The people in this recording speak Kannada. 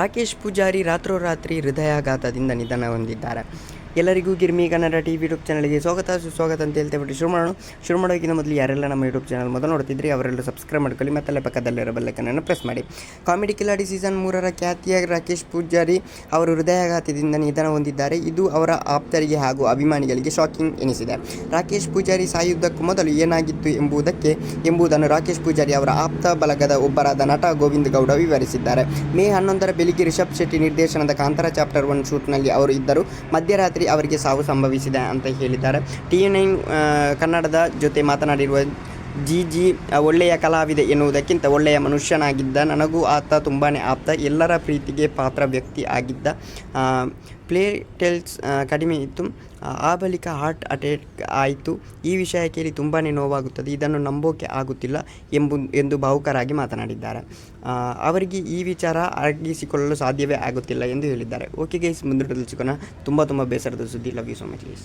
ರಾಕೇಶ್ ಪೂಜಾರಿ ರಾತ್ರೋರಾತ್ರಿ ಹೃದಯಾಘಾತದಿಂದ ನಿಧನ ಹೊಂದಿದ್ದಾರೆ. ಎಲ್ಲರಿಗೂ Girmi Kannada T V YouTube ಚಾನಲ್ಗೆ ಸ್ವಾಗತ. ಸುಸ್ವಾಗತ ಅಂತ ಹೇಳ್ತೇವೆ ಶುರು ಮಾಡೋಣ. ಶುರು ಮಾಡೋಕ್ಕಿಂತ ಮೊದಲು ಯಾರೆಲ್ಲ ನಮ್ಮ ಯೂಟ್ಯೂಬ್ ಚಾನಲ್ ಮೊದಲು ನೋಡ್ತಿದ್ರಿ, ಅವರೆಲ್ಲ ಸಬ್ಸ್ಕ್ರೈಬ್ ಮಾಡ್ಕೊಳ್ಳಿ ಮತ್ತಲ್ಲೇ ಪಕ್ಕದಲ್ಲಿರೋ ಬೆಲ್ಲಕ್ಕನ್ನು ಪ್ರೆಸ್ ಮಾಡಿ. ಕಾಮಿಡಿ ಕಿಲಾಡಿ ಸೀಸನ್ ಮೂರರ ಖ್ಯಾತಿಯ ರಾಕೇಶ್ ಪೂಜಾರಿ ಅವರು ಹೃದಯಾಘಾತದಿಂದ ನಿಧನ ಹೊಂದಿದ್ದಾರೆ. ಇದು ಅವರ ಆಪ್ತರಿಗೆ ಹಾಗೂ ಅಭಿಮಾನಿಗಳಿಗೆ ಶಾಕಿಂಗ್ ಎನಿಸಿದೆ. ರಾಕೇಶ್ ಪೂಜಾರಿ ಸಾಯುವುದಕ್ಕೂ ಮೊದಲು ಏನಾಗಿತ್ತು ಎಂಬುದಕ್ಕೆ, ಎಂಬುದನ್ನು ರಾಕೇಶ್ ಪೂಜಾರಿ ಅವರ ಆಪ್ತ ಬಲಗದ ಒಬ್ಬರಾದ ನಟ ಗೋವಿಂದ ಗೌಡ ವಿವರಿಸಿದ್ದಾರೆ. ಮೇ ಹನ್ನೊಂದರ ಬೆಳಿಗ್ಗೆ ರಿಷಬ್ ಶೆಟ್ಟಿ ನಿರ್ದೇಶನದ ಕಾಂತಾರ ಚಾಪ್ಟರ್ ಒನ್ ಶೂಟ್ನಲ್ಲಿ ಅವರು ಇದ್ದರು. ಮಧ್ಯರಾತ್ರಿ ಅವರಿಗೆ ಸಾವು ಸಂಭವಿಸಿದೆ ಅಂತ ಹೇಳಿದ್ದಾರೆ. ಟಿ ನೈನ್ ಕನ್ನಡದ ಜೊತೆ ಮಾತನಾಡಿರುವ ಜಿ ಜಿ ಒಳ್ಳೆಯ ಕಲಾವಿದೆ ಎನ್ನುವುದಕ್ಕಿಂತ ಒಳ್ಳೆಯ ಮನುಷ್ಯನಾಗಿದ್ದ ನನಗೂ ಆತ ತುಂಬಾ ಆಪ್ತ. ಎಲ್ಲರ ಪ್ರೀತಿಗೆ ಪಾತ್ರ ವ್ಯಕ್ತಿ ಆಗಿದ್ದ. ಪ್ಲೇ ಟೆಲ್ಸ್ ಕಡಿಮೆ ಇತ್ತು. ಆ, ಬಳಿಕ ಹಾರ್ಟ್ ಅಟ್ಯಾಕ್ ಆಯಿತು. ಈ ವಿಷಯ ಕೇಳಿ ತುಂಬಾ ನೋವಾಗುತ್ತದೆ. ಇದನ್ನು ನಂಬೋಕೆ ಆಗುತ್ತಿಲ್ಲ ಎಂಬು ಎಂದು ಭಾವುಕರಾಗಿ ಮಾತನಾಡಿದ್ದಾರೆ. ಅವರಿಗೆ ಈ ವಿಚಾರ ಅರಗಿಸಿಕೊಳ್ಳಲು ಸಾಧ್ಯವೇ ಆಗುತ್ತಿಲ್ಲ ಎಂದು ಹೇಳಿದ್ದಾರೆ. ಓಕೆ ಗೈಸ್ ಮುಂದೆ ಸಿಗೋಣ. ತುಂಬ ತುಂಬ ಬೇಸರದ ಸುದ್ದಿ. Love you so much guys